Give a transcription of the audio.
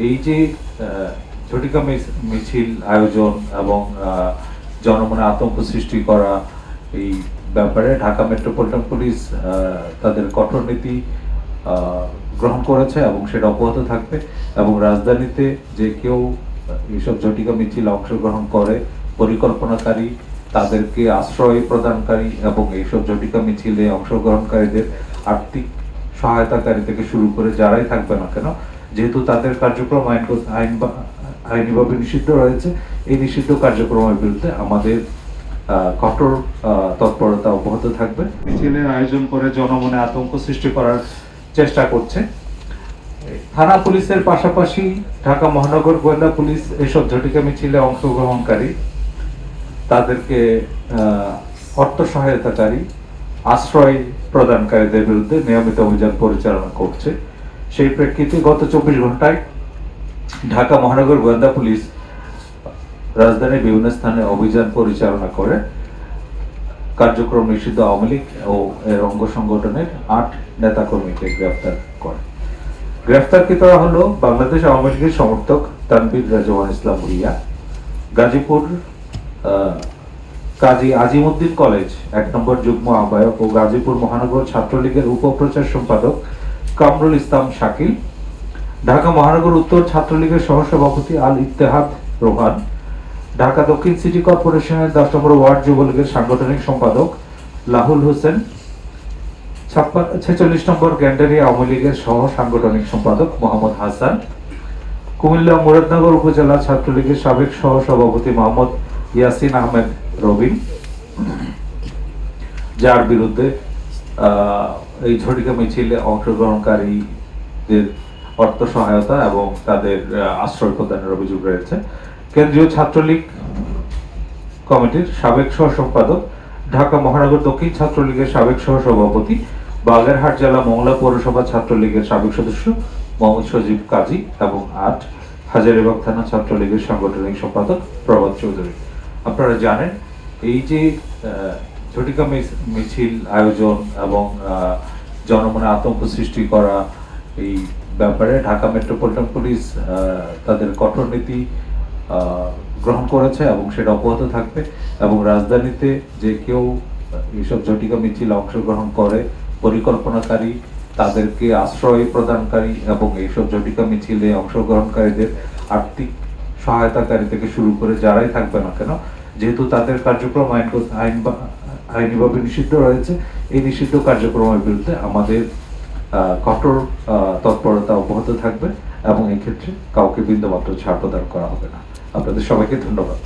এই যে ঝটিকা মিছ- মিছিল আয়োজন এবং জনমনে আতঙ্ক সৃষ্টি করা, এই ব্যাপারে ঢাকা মেট্রোপলিটন পুলিশ তাদের কঠোর নীতি গ্রহণ করেছে এবং সেটা অব্যাহত থাকবে এবং রাজধানীতে যে কেউ এইসব ঝটিকা মিছিল অংশগ্রহণ করে, পরিকল্পনাকারী, তাদেরকে আশ্রয় প্রদানকারী এবং এইসব ঝটিকা মিছিলে অংশগ্রহণকারীদের আর্থিক সহায়তাকারী থেকে শুরু করে যারাই থাকবে না কেন যেহেতু তাদের কার্যক্রম আইন আইন আইনিভাবে নিষিদ্ধ রয়েছে এই নিষিদ্ধ কার্যক্রমের বিরুদ্ধে আমাদের কঠোর তৎপরতা অব্যাহত থাকবে। মিছিলের আয়োজন করে জনমনে আতঙ্ক সৃষ্টি করার চেষ্টা করছে। থানা পুলিশের পাশাপাশি ঢাকা মহানগর গোয়েন্দা পুলিশ এসব ঝটিকা মিছিলে অংশগ্রহণকারী তাদেরকে আহ, অর্থ সহায়তাকারী আশ্রয় প্রদানকারীদের বিরুদ্ধে নিয়মিত অভিযান পরিচালনা করছে। সেই প্রেক্ষিতে গত চব্বিশ ঘন্টায় ঢাকা মহানগর গোয়েন্দা পুলিশ রাজধানীর বিভিন্ন স্থানে অভিযান পরিচালনা করে। কার্যক্রম নিষিদ্ধ আওয়ামী লীগ ও এর অঙ্গ সংগঠনের আট নেতাকর্মীকে গ্রেফতার করে। গ্রেফতারকৃতরা হল বাংলাদেশ আওয়ামী লীগের সমর্থক তানবির রাজওয়ান ইসলাম ভুইয়া। গাজীপুর কাজী আজিমুদ্দিন কলেজ, এক নম্বর যুগ্ম আহ্বায়ক ও গাজীপুর মহানগর ছাত্রলীগের উপপ্রচার সম্পাদক কামরুল ইসলাম শাকিল, ঢাকা মহানগর উত্তর ছাত্রলীগের সহসভাপতি আল ইত্তেহাদ রোহান, ঢাকা দক্ষিণ সিটি কর্পোরেশনের দশ নম্বর ওয়ার্ড যুবলীগের সাংগঠনিক সম্পাদক লাহুল হোসেন ছেচল্লিশ নম্বর গ্যান্ডারি আওয়ামী লীগের সহ সাংগঠনিক সম্পাদক মোহাম্মদ হাসান, কুমিল্লা মুরাদনগর উপজেলা ছাত্রলীগের সাবেক সহ সভাপতি মোহাম্মদ ইয়াসিন আহমেদ রবিন, যার বিরুদ্ধে এই ঝটিকা মিছিলে অংশগ্রহণকারীদের অর্থ সহায়তা এবং তাদের আশ্রয় প্রদানের অভিযোগ রয়েছে। কেন্দ্রীয় ছাত্রলীগ কমিটির সাবেক সহ সম্পাদক ঢাকা মহানগর দক্ষিণ ছাত্রলীগের সাবেক সহ সভাপতি বাগেরহাট জেলা মংলা পৌরসভা ছাত্রলীগের সাবেক সদস্য মোহাম্মদ সজীব কাজী এবং আট হাজারিবাগ থানা ছাত্রলীগের সাংগঠনিক সম্পাদক প্রভাত চৌধুরী। আপনারা জানেন, এই যে ঝটিকা মিছ- মিছিল আয়োজন এবং জনমনে আতঙ্ক সৃষ্টি করা এই ব্যাপারে ঢাকা মেট্রোপলিটন পুলিশ তাদের কঠোর নীতি গ্রহণ করেছে এবং সেটা অব্যাহত থাকবে এবং রাজধানীতে যে কেউ এইসব ঝটিকা মিছিল অংশগ্রহণ করে, পরিকল্পনাকারী, তাদেরকে আশ্রয় প্রদানকারী এবং এইসব ঝটিকা মিছিলে অংশগ্রহণকারীদের আর্থিক সহায়তাকারী থেকে শুরু করে যারাই থাকবে না কেন, যেহেতু তাদের কার্যক্রম আইন আইন আইনিভাবে নিষিদ্ধ রয়েছে। এই নিষিদ্ধ কার্যক্রমের বিরুদ্ধে আমাদের কঠোর তৎপরতা অব্যাহত থাকবে এবং এক্ষেত্রে ক্ষেত্রে কাউকে বিন্দুমাত্র ছাড় প্রদান করা হবে না। আপনাদের সবাইকে ধন্যবাদ।